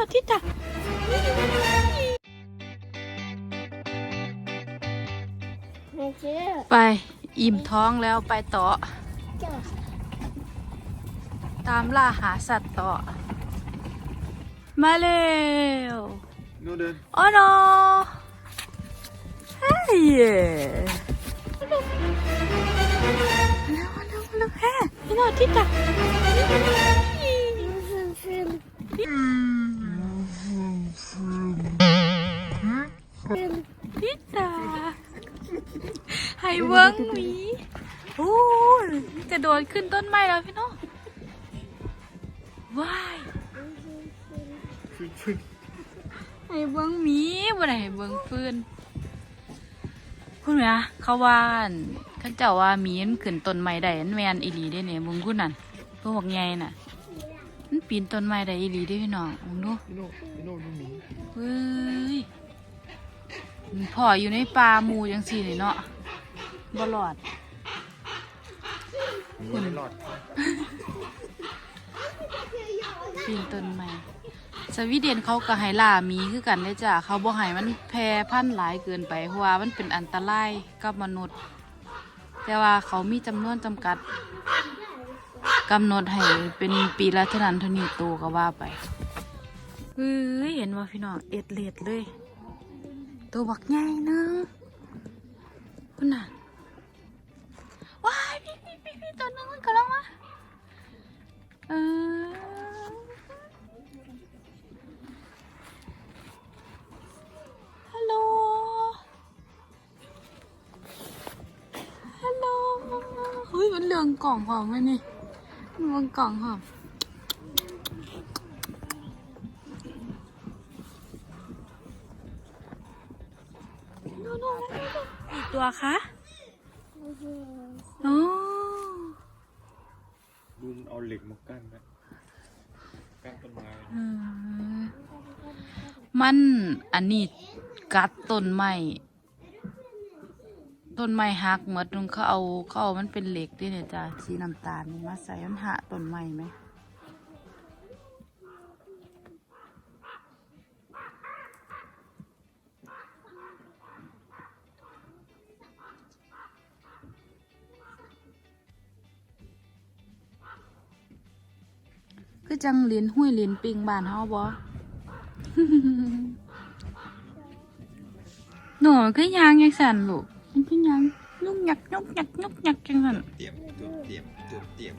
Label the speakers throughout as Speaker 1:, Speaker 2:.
Speaker 1: no, tita.
Speaker 2: ไม่เชื่อ
Speaker 1: ไปอิ่มท้องแล้วไปต่อ
Speaker 2: เจ้า
Speaker 1: ตามล่าหาสัตว์ต่อ มาเร็ว
Speaker 3: โน่นเดิน
Speaker 1: โอ้โนเฮ้ยเร็วเร็วเร็วเฮ้ยพี่น้องทิตา เบิ้งหมีโอ้ยจะโดดขึ้นต้นไม้แล้วพี่น้องว้าย
Speaker 3: ขึ้นขึ้น
Speaker 1: ให้เบิ้งหมีบ่ได้ให้เบิ้งฟืนคุณแม่เขาว่าอั่นเขาเจ้าว่าหมีมันขึ้นต้นไม้ได้อันแมนอีหลีได้เนี่ยมึงคุณนั่นพวกใหญ่น่ะมันปีนต้นไม้ได้อีหลีได้พี่น้องมึงดู
Speaker 3: พี่โน่พี่โน่ดูหมี
Speaker 1: เฮ้ยมันพ่ออยู่ในป่าหมูจังสี่นี่เนาะ บ่หลอด
Speaker 3: หมีไม่รอด
Speaker 1: ปีนต้นไม้สวีเดนเขาก็ให้ล่าหมีคือกันเลยจ้ะ เขาบ่ให้มันแพร่พันธุ์หลายเกินไป เพราะว่ามันเป็นอันตรายกับมนุษย์ แต่ว่าเขามีจำนวนจำกัดกำหนดให้เป็นปีละเท่านั้นเท่านี้โตวก็ว่าไปเฮ้ยเห็นว่าพี่น้องเอ็ดเลดเลย ตัวบักใหญ่เนึงคุณน่ะว้ายพี่พี่พี่พี่ ตัวนึงมันกำลังมาเออฮัลโหล ฮัลโหลเฮ้ยมันเรืองกล่องหอมไหมนี่มันเรืองกล่องหอมโน่โน่โน่โน่กี่ตัวคะโอ้
Speaker 3: ดูมันเอาเหล็กมากั้นนะกั้นต้นไม้
Speaker 1: เออมันอันนี้กัดต้นไม้ต้นไม้หักหมดนึงเขาเอาเขาเอามันเป็นเหล็กด้วยเนี่ยจ้ะสีน้ำตาลนี่มาใส่มันหะต้นไม้ไหม จังเหรียญห้วยเหรียญปิงบ้านเฮาบ่หนูคือยางยังสั่นลูกมันคือยางยุกยักยุกยักยุกยักจังสั่น
Speaker 3: เตรียมตัวเตรียมตัวเตรียม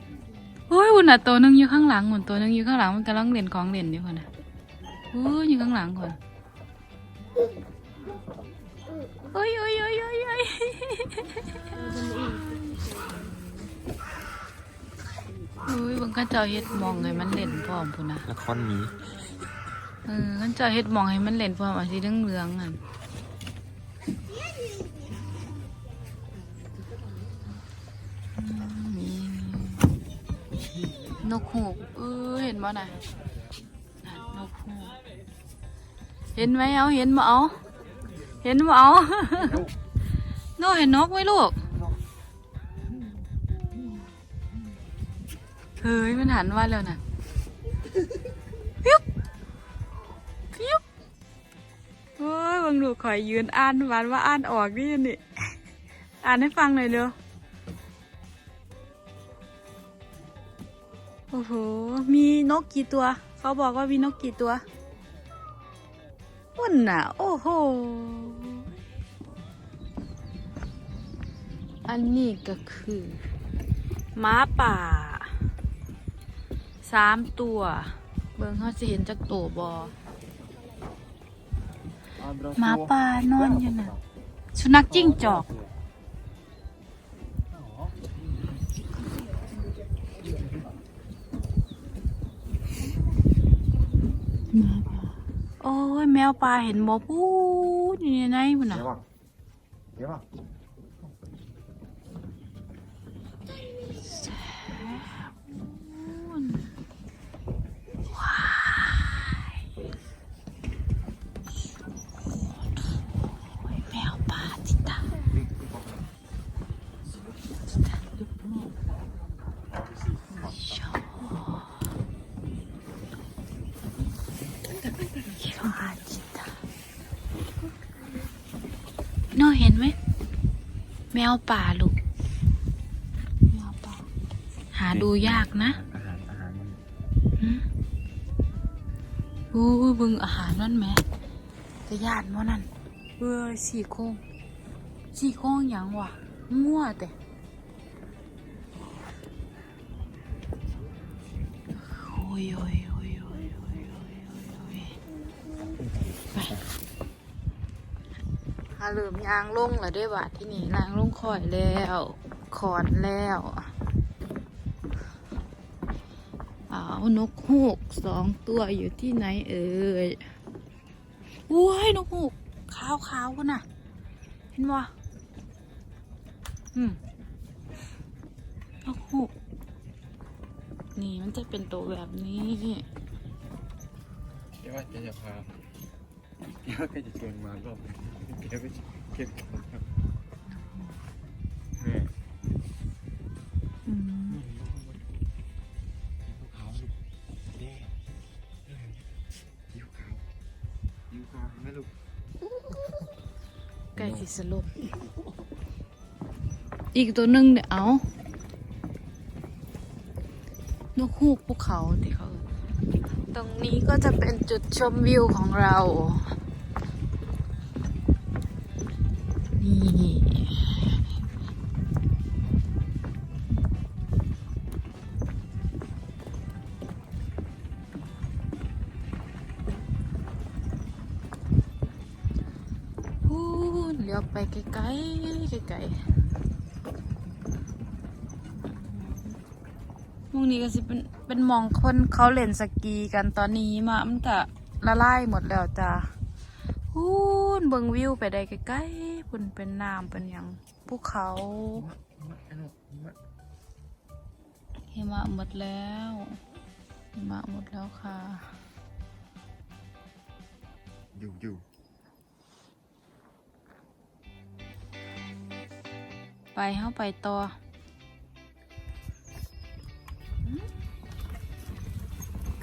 Speaker 1: โอ้ยหุ่นอะตัวหนึงอยู่ข้างหลังหุ่นตัวหนึงอยู่ข้างหลังมันกำลังเล่นของเล่นอยู่คนน่ะโอ้ยอยู่ข้างหลังคนโอ้ยโอ้ยโอ้ยโอ้ย โอ้ยโอ้ยบางข้าเจ้าเฮ็ดมองให้มันเล่นพร้อมพุ่นนะ
Speaker 3: ละครหมี
Speaker 1: เออข้าเจ้าเฮ็ดมองให้มันเล่นพร้อมอันสีเหลืองๆอะอืมมีนกฮูกเออเห็นบ่น่ะน่ะนกฮูกเห็นไหมเอาเห็นบ่เอาเห็นบ่เอาโนเห็นนกไหมลูก เฮ้ยมันหันมาแล้วนะฟิวฟิวโอ้ยบางลูคอยยืนอ่านวานว่าอ่านออกดินี่อ่านให้ฟังหน่อยเร็วโอ้โหมีนกกี่ตัว เขาบอกว่ามีนกกี่ตัวอุ่นน่ะ โอ้โหอันนี้ก็คือม้าป่า สามตัว เบิ่งเขาจะเห็นจากตัวบอหมาป่านอนอยู่น่ะ สุนัขจิ้งจอก โอ้ยแมวป่าเห็นบอพูดอยู่ในไหนมันน่ะ
Speaker 3: เดี๋ยวป่ะเดี๋ยวป่ะ
Speaker 1: 좋아합니 다. 너เห็นไหม?แมวป่าลูก แมวป่า หาดูยากนะ
Speaker 3: อือ
Speaker 1: บึงอาหารนั่นไหมจะญาติมอนั่นเบื่อสี่โค้งสี่โค้งหยังวะมั่วแต่โโอ้ย หาเริ่มยางลงแล้วได้บาดที่นี่นางลงคอยแล้วขอนแล้วอ้าวนกฮูกสองตัวอยู่ที่ไหนเอ่ยโอ้ยนกฮูกขาวขาวๆกันน่ะ เห็นบ่อืมนกฮูกนี่มันจะเป็นตัวแบบนี้
Speaker 3: เดี๋ยวว่าจะจะพา เดี๋ยวก็จะชวนมารอบเดี๋ยวก็จะเก็บของครับแม่
Speaker 1: อืม
Speaker 3: ขาวลูกเด้ยิ้วขาวยิ้วขาวแม่ลูก
Speaker 1: ใกล้สิสรุปอีกตัวหนึ่งเดี๋ยวเอานกฮูกภูเขาที่เขา ตรงนี้ก็จะเป็นจุดชมวิวของเรา นี่พูนเลี้ยวไปไกลๆไกลๆ มุงนี้ก็สิเป็นเป็นหมองคนเขาเล่นสกีกันตอนนี้มามันก็ละลายหมดแล้วจ้าพูนเบิ่งวิวไปได้ไกลๆพุ่นเป็นน้ำเป็นหยังภูเขา
Speaker 3: มะไอ้ลูกมะ
Speaker 1: หิมะหมดแล้วหิมะหมดแล้วค่ะ
Speaker 3: อยู่อยู่
Speaker 1: ไปเข้าไปต่อ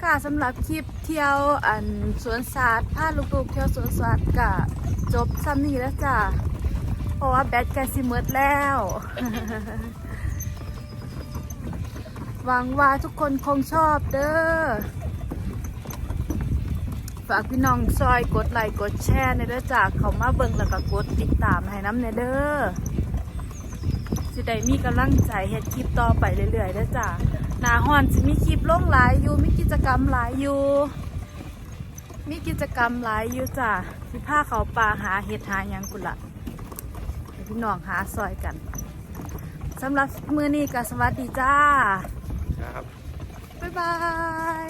Speaker 1: ค่ะสำหรับคลิปเที่ยวอันสวนสัตว์พาลูกๆเที่ยวสวนสัตว์กะจบซ้ำนี้แล้วจ้ะเพราะว่าแบตแกสิเมิดแล้ว หวังว่าทุกคนคงชอบเด้อฝากพี่น้องซอยกดไลค์กดแชร์ในเด้อจ้าเขามาเบิ่งแล้วก็กดติดตามให้น้ำในเด้อสิได้มีกำลังใจเฮ็ดคลิปต่อไปเรื่อยๆเด้อจ้า หนาฮ้อนสิมีคลิปลงหลายอยู่มีกิจกรรมหลายอยู่มีกิจกรรมหลายอยู่จ้าสิพาเขาป่าหาเห็ดหาหยังกุนละให้พี่น้องหาซอยกันสำหรับมือนี้ก็สวัสดีจ้า
Speaker 3: ครับ
Speaker 1: บ๊ายบาย